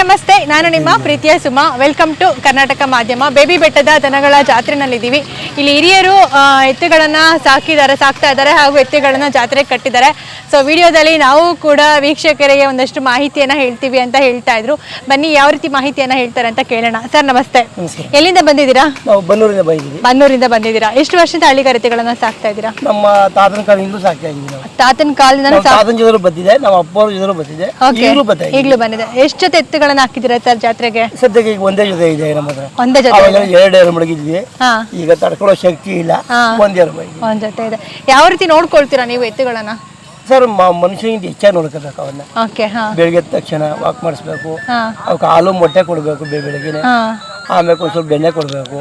ನಮಸ್ತೆ. ನಾನು ನಿಮ್ಮ ಪ್ರೀತಿಯ ಸುಮಾ. ವೆಲ್ಕಮ್ ಟು ಕರ್ನಾಟಕ ಮಾಧ್ಯಮ. ಬೇಬಿ ಬೆಟ್ಟದ ದನಗಳ ಜಾತ್ರೆನಲ್ಲಿದ್ದೀವಿ. ಇಲ್ಲಿ ಹಿರಿಯರು ಎತ್ತುಗಳನ್ನು ಸಾಕಿದ್ದಾರೆ ಸಾಕ್ತಾ ಇದ್ದಾರೆ ಹಾಗೂ ಎತ್ತುಗಳನ್ನ ಜಾತ್ರೆಗೆ ಕಟ್ಟಿದ್ದಾರೆ. ಸೊ ವಿಡಿಯೋದಲ್ಲಿ ನಾವು ಕೂಡ ವೀಕ್ಷಕರಿಗೆ ಒಂದಷ್ಟು ಮಾಹಿತಿಯನ್ನ ಹೇಳ್ತೀವಿ ಅಂತ ಹೇಳ್ತಾ ಇದ್ರು. ಬನ್ನಿ ಯಾವ ರೀತಿ ಮಾಹಿತಿಯನ್ನ ಹೇಳ್ತಾರೆ ಅಂತ ಕೇಳೋಣ. ಸರ್ ನಮಸ್ತೆ. ಎಲ್ಲಿಂದ ಬಂದಿದ್ದೀರಾ? ನಾವು ಬನ್ನೂರಿಂದ ಬಂದಿದ್ದೀವಿ. ಬನ್ನೂರಿಂದ ಬಂದಿದ್ದೀರಾ? ಎಷ್ಟು ವರ್ಷದ ಹಳ್ಳಿಗಾರ ಎತ್ತುಗಳನ್ನ ಸಾಕ್ತಾ ಇದ್ದೀರಾ? ನಮ್ಮ ತಾತನ ಕಾಲದಿಂದ ಸಾಕ್ತಾ ಇದ್ದೀವಿ ತಾತನ ಕಾಲದಿಂದ ತಾತನ ಜೊತೆ ಬಂದಿದೆ ನಮ್ಮ ಅಪ್ಪವ್ರ ಜೊತೆ ಬಂದಿದೆ. ಈಗಲೂ ಬಂದಿದೆ ಈಗಲೂ ಬಂದಿದೆ. ಎಷ್ಟು ಜೊತೆ ಎತ್ತುಗಳನ್ನ ಹಾಕಿದ್ದೀರಾ ಸರ್ ಜಾತ್ರೆಗೆ? ಸದ್ಯಕ್ಕೆ ಈಗ ಒಂದೇ ಜೊತೆ ಇದೆ ನಮ್ಮ ಹತ್ರ. ಒಂದೇ ಜೊತೆ ಅವಾಗ ಎರಡು ಎರಡು ಮಡಗಿದ್ವಿ ಈಗ ತಡ್ಕೊಳ್ಳೋ ಶಕ್ತಿ ಇಲ್ಲ. ಒಂದೇ ಒಂದೆರಡು ಮಡಗಿ ಒಂದ್ ಜೊತೆ ಇದೆ. ಯಾವ ರೀತಿ ನೋಡ್ಕೊಳ್ತೀರಾ ನೀವು ಎತ್ತುಗಳನ್ನ? ಸರ್ ಮನುಷ್ಯನಿಂದ ಹೆಚ್ಚಾಗಿ ನೋಡ್ಕೋಬೇಕು ಅವನ್ನ. ಬೆಳಿಗ್ಗೆ ತಕ್ಷಣ ವಾಕ್ ಮಾಡಿಸ್ಬೇಕು. ಅವಕ್ಕೆ ಹಾಲು ಮೊಟ್ಟೆ ಕೊಡಬೇಕು ಬೆಳಿಗ್ಗೆ ಆಮೇಲೆ ಒಂದ್ ಸ್ವಲ್ಪ ಬೆಣ್ಣೆ ಕೊಡಬೇಕು.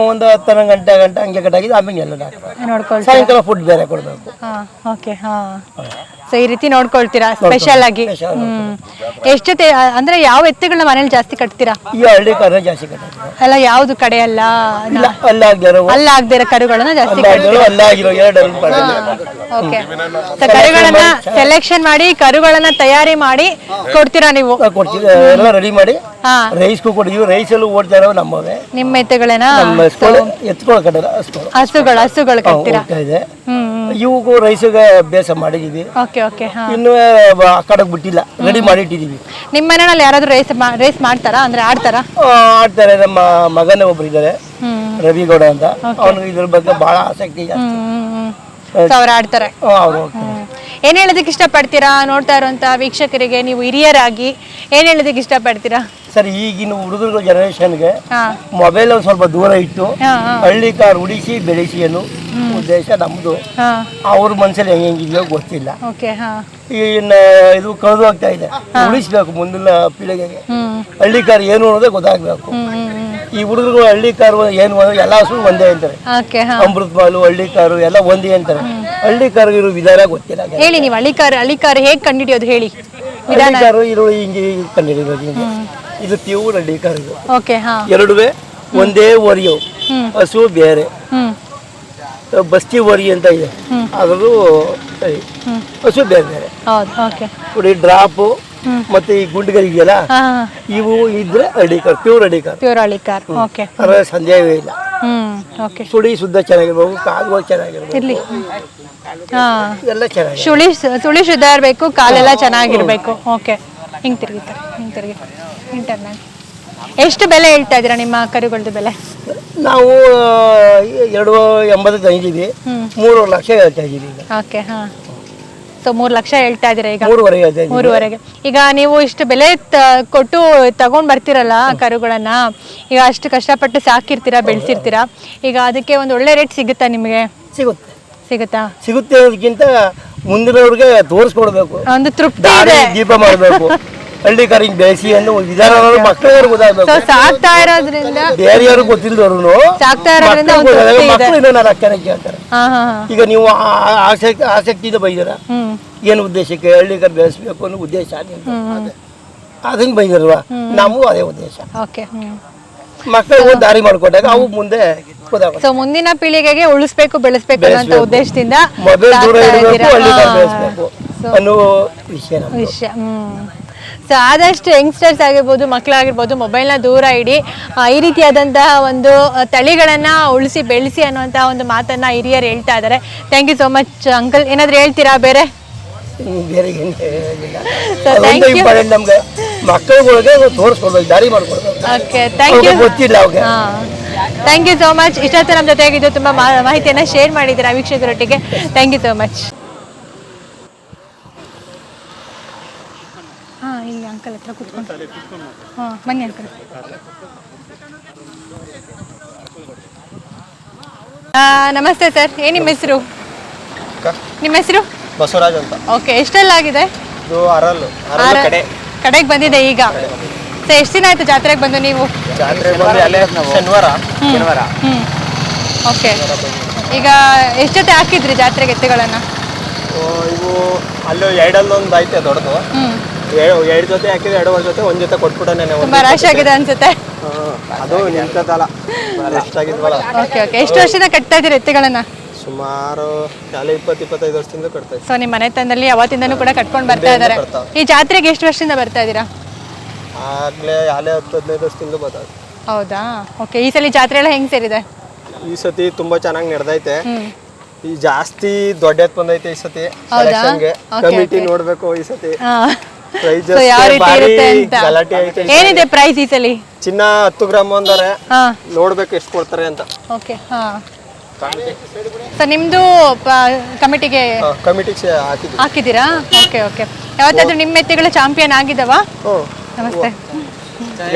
ಒಂದು ಹತ್ತರ ಗಂಟೆ ಗಂಟೆ ಹಂಗೆ ಕಟ್ಟಾಗಿದೆ ಆಮೇಲೆ ಎಲ್ಲ ಹಾಕ್ಬೇಕು ನೋಡ್ಕೊಳ್ತೀರಾ? ಸಾಯಂಕಾಲ ಫುಡ್ ಬೇರೆ ಕೊಡಬೇಕು. ಹಾ ಓಕೆ ಹಾ. ಸೊ ಈ ರೀತಿ ನೋಡ್ಕೊಳ್ತೀರಾ? ಸ್ಪೆಷಲ್ ಆಗಿ? ಹ್ಮ್. ಎಷ್ಟು ಜೊತೆ ಅಂದ್ರೆ ಯಾವ ಎತ್ತುಗಳನ್ನ ಮನೇಲಿ ಜಾಸ್ತಿ ಕಟ್ತೀರಾ? ಈ ಹಳ್ಳಿ ಕರ ಜಾಸ್ತಿ ಕಟ್ಟಾಗಿದೆ ಅಲ್ಲ ಯಾವ್ದು ಕಡೆ ಅಲ್ಲ? ಇಲ್ಲ ಆಗ್ದಿರೋ ಅಲ್ಲ ಆಗದಿರೋ ಕರುಗಳನ್ನ ಜಾಸ್ತಿ ಅಲ್ಲಾಗಿರೋ ಅಲ್ಲಾಗಿರೋ ಎರಡು ಎರಡು ಪಡೆದಿದೆ. ಓಕೆ ಸೊ ಕರುಗಳನ್ನ ಸೆಲೆಕ್ಷನ್ ಮಾಡಿ ಕರುಗಳನ್ನ ತಯಾರಿ ಮಾಡಿ ಕೊಡ್ತೀರಾ ನೀವು? ಕೊಡ್ತೀವಿ. ಎಲ್ಲ ರೆಡಿ ಮಾಡಿ. ಹಾ. ರೈಸ್ಗೂ ಕೊಡ್ತೀವಿ. ರೈಸಲ್ಲೂ ಓಡ್ತಾ ಇರೋ ನಮ್ಮವೇ. ನಿಮ್ಮ ಎತ್ತುಗಳೇನಾ? ನಮ್ಮ ಹಸ್ಗಳು ಕಟ್ಟಿಲ್ಲ ಅಷ್ಟು ಹಸ್ಗಳು. ಹಸುಗಳು ಹಸುಗಳು ಕಟ್ತೀರಾ ಹೋಗ್ತಾ ಇದೆ. ಇವಗೂ ರೈಸ್ಗೆ ಬೇಸ ಮಾಡಿದೀವಿ. ಓಕೆ ಓಕೆ ಹಾ. ಇನ್ನೂ ಆ ಕಡೆಗೆ ಬಿಟ್ಟಿಲ್ಲ. ರೆಡಿ ಮಾಡಿ ಇಟ್ಟಿದೀವಿ ನಿಮ್ಮ ಮನೆಯಲ್ಲಿ ಯಾರಾದ್ರೂ ರೇಸ್ ರೇಸ್ ಮಾಡ್ತಾರಾ? ಅಂದ್ರೆ ಆಡ್ತಾರಾ? ಆ, ಆಡ್ತಾರೆ. ನಮ್ಮ ಮಗನೇ ಒಬ್ರು ಇದ್ದಾರೆ ಹ್ಮ್. ರವಿಗೌಡ ಅಂತ. ಅವನಿಗೆ ಇದ್ರ ಬಗ್ಗೆ ಬಹಳ ಆಸಕ್ತಿ ಹ್ಮ್ ಸೊ ಅವ್ರು ಆಡ್ತಾರೆ. ಅವ್ರು ಹೋಗ್ತಾರೆ. ಏನ್ ಹೇಳೋದಕ್ಕೆ ಇಷ್ಟಪಡ್ತೀರಾ? ನೋಡ್ತಾ ಇರುವಂತ ವೀಕ್ಷಕರಿಗೆ ನೀವು ಹಿರಿಯರಾಗಿ ಏನ್ ಹೇಳೋದಕ್ಕೆ ಇಷ್ಟಪಡ್ತೀರಾ? ಸರ್ ಈಗಿನ ಹುಡುಗರ ಜನರೇಷನ್ಗೆ ಮೊಬೈಲ್ ಒಂದು ಸ್ವಲ್ಪ ದೂರ ಇಟ್ಟು ಹಳ್ಳಿ ಕಾರ್ ಉಳಿಸಿ ಬೆಳೆಸಿ ಏನು ಉದ್ದೇಶ ನಮ್ಮದು ಅವ್ರ ಮನಸ್ಸಲ್ಲಿ ಹೆಂಗೆ ಹೆಂಗಿದೆಯೋ ಗೊತ್ತಿಲ್ಲ. ಇನ್ನು ಇದು ಕಳೆದು ಹೋಗ್ತಾ ಇದೆ. ಉಳಿಸ್ಬೇಕು ಮುಂದಿನ ಪೀಳಿಗೆಗೆ. ಹ್ಮ್. ಹಳ್ಳಿ ಕಾರ್ ಏನು ಅನ್ನೋದೇ ಗೊತ್ತಾಗಬೇಕು. ಈ ಹುಡುಗರು ಹಳ್ಳಿ ಕಾರು ಏನು ಎಲ್ಲ ಹಸು ಒಂದೇ ಅಂತಾರೆ. ಅಮೃತ್ ಬಾಲು ಹಳ್ಳಿ ಕಾರು ಎಲ್ಲ ಒಂದೇ ಅಂತಾರೆ. ಹಳ್ಳಿ ಕಾರು ಇರೋ ವಿಧಾನ ಗೊತ್ತಿಲ್ಲ ಹೇಳಿ ನೀವು ಹಳ್ಳಿ ಕಾರು ಹಳ್ಳಿ ಕಾರು ಹೇಗ್ ಕಂಡಿಡಿಯೋದು ಹೇಳಿ? ಹಳ್ಳಿ ಕಾರು ಇರೋ ಹಿಂಗೆ ಕಂಡಿಡಿರೋದು ಹಿಂಗೆ. ಇದು ಪ್ಯೂರ್ ಹಳ್ಳಿ ಕಾರು ಇದು ಓಕೆ ಹಾ. ಎರಡುವೆ ಒಂದೇ ಒರಿಯೋ. ಹಸು ಬೇರೆ. ಬಸ್ತಿ ಒರಿ ಅಂತ ಇದೆ. ಅದರದು ಸರಿ. ಹಸು ಬೇರೆ ಬೇರೆ. ನೋಡಿ ಡ್ರಾಪು ಮತ್ತೆ ಈ ಗುಂಡುಗಳಿದೆಯಲ್ಲ ಇವು ಇದ್ರೆ ಅಡಿಕಾರ್ ಕಾರ್ ಪ್ಯೂರ್ ಅಡಿಕಾರ್. ಕಾರ್ ಪ್ಯೂರ್ ಅಡಿಕಾರ್ ಓಕೆ ಅದರ ಸಂದೇಹವೇ ಇಲ್ಲ. ಓಕೆ ಸುಳಿ ಶುದ್ಧ ಚೆನ್ನಾಗಿರ್ಬೇಕು ಕಾಲುಗಳು ಚೆನ್ನಾಗಿರ್ಬೇಕು ಇರ್ಲಿ. ಹಾ. ಎಲ್ಲ ಚೆನ್ನಾಗಿ ಸುಳಿ ಸುಳಿ ಶುದ್ಧ ಇರಬೇಕು ಕಾಲೆಲ್ಲ ಚೆನ್ನಾಗಿರ್ಬೇಕು ಓಕೆ ಹಿಂಗೆ ತಿರುಗಿತಾರೆ ಹಿಂಗೆ ತಿರುಗಿ. ಇಂಟರ್ನೆಟ್ ಎಷ್ಟು ಬೆಲೆ ಹೇಳ್ತಾ ಇದ್ದೀರಾ ನಿಮ್ಮ ಕರುಗಳದ್ದು ಬೆಲೆ? ನಾವು ಎರಡು ಎಂಬತ್ತು ತಂದಿದ್ದೀವಿ. ಮೂರು ಲಕ್ಷ ಹೇಳ್ತಾ ಇದ್ದೀವಿ ಈಗ. ಓಕೆ ಹಾಂ. ಸೊ ಮೂರು ಲಕ್ಷ ಹೇಳ್ತಾ ಇದ್ದೀರಾ ಈಗ? ಮೂರುವರೆ ಹೇಳ್ತಾ ಇದ್ದೀವಿ. ಮೂರುವರೆಗೆ. ಈಗ ನೀವು ಇಷ್ಟು ಬೆಲೆ ತ- ಕೊಟ್ಟು ತಗೊಂಡ್ ಬರ್ತಿರಲ್ಲ ಕರುಗಳನ್ನ ಈಗ ಅಷ್ಟು ಕಷ್ಟಪಟ್ಟು ಸಾಕಿರ್ತೀರಾ ಬೆಳೆಸಿರ್ತೀರಾ? ಈಗ ಅದಕ್ಕೆ ಒಂದು ಒಳ್ಳೆ ರೇಟ್ ಸಿಗುತ್ತಾ ನಿಮಗೆ? ಸಿಗುತ್ತೆ. ಸಿಗುತ್ತಾ? ಸಿಗುತ್ತೆ ಅನ್ನೋದಕ್ಕಿಂತ ಮುಂದಿನವ್ರಿಗೆ ತೋರಿಸ್ಕೊಡ್ಬೇಕು. ಒಂದು ತೃಪ್ತಿ ದಾರಿ ಇದೆ. ದೀಪ ಮಾಡಬೇಕು. ಹಳ್ಳಿ ಕಾರಿಂಗ್ ಬೆಳೆಸಿ ಅನ್ನೋ ವಿಧಾನ ಮಕ್ಕಳಿಗೆ ಗೊತ್ತಾಗಬೇಕು. ಸೊ ಸಾಕ್ತಾ ಇರೋದ್ರಿಂದ ಬೇರೆಯವ್ರಿಗೆ ಗೊತ್ತಿಲ್ಲದವ್ರು ಸಾಕ್ತಾ ಇರೋದ್ರಿಂದ ಒಂದು ತೃಪ್ತಿ ಇದೆ. ಮಕ್ಕಳು ಇನ್ನೂ ನಾಲ್ಕು ಜನ ಕೇಳ್ತಾರೆ. ಹಾ ಹಾ ಹಾ. ಈಗ ನೀವು ಆ- ಆ- ಆಸಕ್ತಿ ಆಸಕ್ತಿಯಿಂದ ಬೈದಿರ? ಹ್ಮ್. ಏನು ಉದ್ದೇಶಕ್ಕೆ ಹಳ್ಳಿ ಕಾರ್ ಬೆಳೆಸ್ಬೇಕು ಅನ್ನೋ ಉದ್ದೇಶ ನಿಮ್ದು. ಅದೇ. ಅದನ್ನ ಬೈದಿರಲ್ವಾ ನಮಗೂ ಅದೇ ಉದ್ದೇಶ. Okay hmm. ಮಕ್ಕಳಿಗೆ ಒಂದು ದಾರಿ ಮಾಡ್ಕೊಂಡಾಗ ಅವು ಮುಂದೆ ಗೊತ್ತಾಗುತ್ತೆ ಸೊ ಮುಂದಿನ ಪೀಳಿಗೆಗೆ ಉಳಿಸ್ಬೇಕು ಬೆಳೆಸ್ಬೇಕು ಅನ್ನೋ ಉದ್ದೇಶದಿಂದ ಮೊಬೈಲ್ ದೂರ ಹಾ. ಅನ್ನೋ ವಿಷಯ ನಮ್ದು. ವಿಷಯ ಹ್ಮ್. ಸೊ ಆದಷ್ಟು ಯಂಗ್ಸ್ಟರ್ಸ್ ಆಗಿರ್ಬೋದು ಮಕ್ಕಳಾಗಿರ್ಬೋದು ಮೊಬೈಲ್ನ ದೂರ ಇಡಿ. ಈ ರೀತಿಯಾದಂತಹ ಒಂದು ತಳಿಗಳನ್ನು ಉಳಿಸಿ ಬೆಳೆಸಿ ಅನ್ನುವಂತಹ ಒಂದು ಮಾತನ್ನ ಹಿರಿಯರು ಹೇಳ್ತಾ ಇದ್ದಾರೆ. Thank you so much uncle ಏನಾದ್ರು ಹೇಳ್ತೀರಾ ಬೇರೆ? ಬೇರೆ ನಮ್ಗೆ. ತೋರಿಸ್ಕೊಡ್ಬೇಕು ದಾರಿ ಮಾಡ್ಕೊಡ್ಬೇಕು. ಗೊತ್ತಿಲ್ಲ ಅವ್ರಿಗೆ ಥ್ಯಾಂಕ್ ಯು ಸೋ ಮಚ್ ಇಷ್ಟೊತ್ತು ನಮ್ಮ ಜೊತೆಗಿದ್ದು ತುಂಬ ಮಾಹಿತಿಯನ್ನ ಶೇರ್ ಮಾಡಿದ್ದೀರಾ ವೀಕ್ಷಕರೊಟ್ಟಿಗೆ. ಥ್ಯಾಂಕ್ ಯು ಸೋ ಮಚ್ ಹಾಂ ಇಲ್ಲಿ ಅಂಕಲ್ ಹತ್ರ ಕುತ್ಕೊಂಡು. ಹಾಂ ಬನ್ನಿ ಅಂಕಲ್ ನಮಸ್ತೆ ಸರ್ ಏನು ನಿಮ್ಮ ಹೆಸರು? ನಿಮ್ಮ ಹೆಸರು? ಬಸವರಾಜ್ ಅಂತ. ಓಕೆ ಎಷ್ಟೆಲ್ಲ ಆಗಿದೆ? ಅರಲ್ಲು ಅರಲ್ಲು ಕಡೆ. ಕಡೆಗೆ ಬಂದಿದೆ ಈಗ. ಸರ್ ಎಷ್ಟು ದಿನ ಆಯ್ತು ಜಾತ್ರೆಗೆ ಬಂದು ನೀವು? ಜಾತ್ರೆ ಬಂದು ಅಲ್ಲೇ ಶನಿವಾರ ಶನಿವಾರ. ಓಕೆ. ಈಗ ಎಷ್ಟು ಜೊತೆ ಹಾಕಿದ್ರಿ ಜಾತ್ರೆಗೆ ಎತ್ತುಗಳನ್ನ? ಓ, ಇವು ಅಲ್ಲೂ ಎರಡಲ್ಲೊಂದು ಐತೆ ದೊಡ್ಡದು ಎರಡು ಜೊತೆ ಹಾಕಿದ್ರೆ ಎರಡೂವರೆ ಜೊತೆ ಒಂದ್ ಜೊತೆ ಕೊಟ್ಬಿಟ್ಟೆ ತುಂಬಾ ರಶ್ ಆಗಿದೆ ಅನ್ಸುತ್ತೆ. ಅದು ನಿಂತದಲ್ಲ ಆಗಿದ್ವಲ್ಲ. ಓಕೆ ಓಕೆ ಎಷ್ಟು ವರ್ಷದಿಂದ ಕಟ್ತಾ ಇದ್ದೀರಿ ಎತ್ತುಗಳನ್ನ? ಸುಮಾರು ಶಾಲೆ ಇಪ್ಪತ್ತು ಇಪ್ಪತ್ತೈದು ವರ್ಷದಿಂದ ಕಟ್ತಾ ಸೊ ನಿಮ್ಮ ಮನೆತನದಲ್ಲಿ ಅವತ್ತಿಂದನೂ ಕೂಡ ಕಟ್ಕೊಂಡು ಬರ್ತಾ ಇದ್ದಾರೆ. ಈ ಜಾತ್ರೆಗೆ ಎಷ್ಟು ವರ್ಷದಿಂದ ಬರ್ತಾ ಇದ್ದೀರಾ? ಆಗ್ಲೇ ಆಲೆ ಹತ್ತು ಹದಿನೈದು ವರ್ಷದಿಂದ ಬರ್ತಾ ಹೌದಾ? ಓಕೆ ಈ ಸಲ ಜಾತ್ರೆ ಎಲ್ಲ ಹೆಂಗ್ ಸೇರಿದೆ? ಈ ಸತಿ ತುಂಬಾ ಚೆನ್ನಾಗಿ ನಡೆದೈತೆ. ಈ ಜಾಸ್ತಿ ದೊಡ್ಡ ಬಂದೈತೆ ಈ ಸತಿ ಕಮಿಟಿ ನೋಡ್ಬೇಕು ಈ ಸತಿ. ಹಾ ಪ್ರೈಸಸ್ ಯಾವ ರೀತಿ ಇರುತ್ತೆ ಅಂತ? ಗಲಾಟೆ ಐತೆ ಏನಿದೆ ಪ್ರೈಸ್ ಈ ಸಲ? ಚಿನ್ನ ಹತ್ತು ಗ್ರಾಮ್ ಅಂದರೆ. ಹಾ. ನೋಡ್ಬೇಕು ಎಷ್ಟು ಕೊಡ್ತಾರೆ ಅಂತ. ಓಕೆ ಹಾ. ಸೊ ನಿಮ್ದು ಕಮಿಟಿಗೆ ಕಮಿಟಿಗೆ ಹಾಕಿದ್ವಿ ಹಾಕಿದ್ದೀರಾ? ಓಕೆ ಓಕೆ ಯಾವತ್ತಾದ್ರೂ ನಿಮ್ಮ ಎತ್ತುಗಳು ಚಾಂಪಿಯನ್ ಆಗಿದಾವಾ ಹ್ಞೂ. ನಮಸ್ತೆ.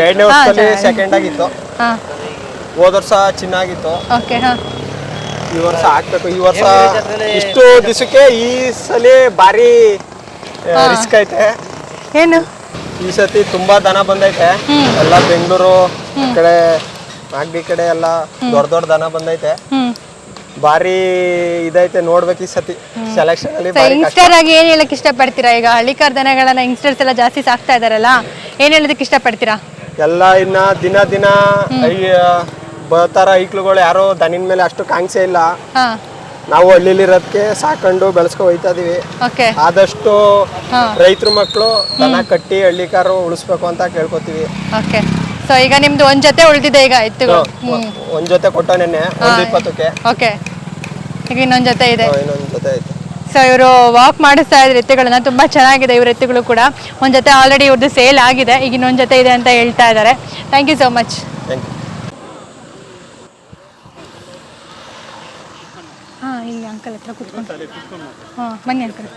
ಎರಡನೇ ವರ್ಷದಲ್ಲಿ ಸೆಕೆಂಡ್ ಆಗಿತ್ತು. ಹಾ. ಹೋದ ವರ್ಷ ಚಿನ್ನ ಆಗಿತ್ತು. ಓಕೆ ಹಾ. ಈ ವರ್ಷ ಹಾಕ್ಬೇಕು. ಈ ವರ್ಷ ಇಷ್ಟು ದಿವಸಕ್ಕೆ ಈ ಸಲ ಭಾರಿ ರಿಸ್ಕ್ ಐತೆ. ಏನು? ಈ ಸತಿ ತುಂಬಾ ದನ ಬಂದೈತೆ. ಎಲ್ಲ ಬೆಂಗಳೂರು ಕಡೆ ಮಾಗಡಿ ಕಡೆ ಎಲ್ಲ ದೊಡ್ಡ ದೊಡ್ಡ ದನ ಬಂದೈತೆ. ಬಾರಿ ಇದೈತೆ ನೋಡ್ಬೇಕು ಈ ಸತಿ ಸೆಲೆಕ್ಷನ್ ಅಲ್ಲಿ ಯಂಗ್ಸ್ಟರ್ ಆಗಿ ಏನ್ ಹೇಳಕ್ ಇಷ್ಟಪಡ್ತೀರಾ? ಈಗ ಹಳ್ಳಿಕಾರ್ ದನಗಳನ್ನ ಯಂಗ್ಸ್ಟರ್ಸ್ ಎಲ್ಲ ಜಾಸ್ತಿ ಸಾಕ್ತಾ ಇದಾರಲ್ಲ ಏನ್ ಹೇಳೋದಕ್ಕೆ ಇಷ್ಟಪಡ್ತೀರಾ? ಎಲ್ಲ ಇನ್ನ ದಿನ ದಿನ ಬರ್ತಾರ ಐಕ್ಳುಗಳು ಯಾರೋ ದನಿನ ಮೇಲೆ ಅಷ್ಟು ಕಾಂಕ್ಷೆ ಇಲ್ಲ. ನಾವು ಹಳ್ಳಿಲಿ ಇರೋದಕ್ಕೆ ಸಾಕೊಂಡು ಬೆಳೆಸ್ಕೊ ಹೋಯ್ತಾ ಇದೀವಿ. ಓಕೆ ಆದಷ್ಟು ರೈತರು ಮಕ್ಕಳು ದನ ಕಟ್ಟಿ ಹಳ್ಳಿಕಾರು ಉಳಿಸ್ಬೇಕು ಅಂತ ಕೇಳ್ಕೊತೀವಿ. ಓಕೆ ಸೊ ಈಗ ನಿಮ್ದು ಒಂದ್ ಜೊತೆ ಉಳಿದಿದೆ ಈಗ ಇತ್ತು ಒಂದ್ ಜೊತೆ ಕೊಟ್ಟ ನೆನ್ನೆ ಒಂದ್ ಇಪ್ಪತ್ತಕ್ಕೆ. ಓಕೆ ಈಗ ಇನ್ನೊಂದ್ ಜೊತೆ ಇದೆ? ಇನ್ನೊಂದ್ ಜೊತೆ ಐತೆ. ಸೊ ಇವರು ವಾಕ್ ಮಾಡಿಸ್ತಾ ಇದ್ರು ಎತ್ತುಗಳನ್ನ ತುಂಬಾ ಚೆನ್ನಾಗಿದೆ ಇವ್ರ ಎತ್ತುಗಳು ಕೂಡ. ಒಂದ್ ಜೊತೆ ಆಲ್ರೆಡಿ ಇವ್ರದ್ದು ಸೇಲ್ ಆಗಿದೆ ಈಗ ಇನ್ನೊಂದ್ ಜೊತೆ ಇದೆ ಅಂತ ಹೇಳ್ತಾ ಇದ್ದಾರೆ thank you so much thank you ಹಾ ಇಲ್ಲಿ ಅಂಕಲ್ ಹತ್ರ ಕುತ್ಕೊಂಡು. ಹಾಂ ಬನ್ನಿ ಅಂಕಲ್.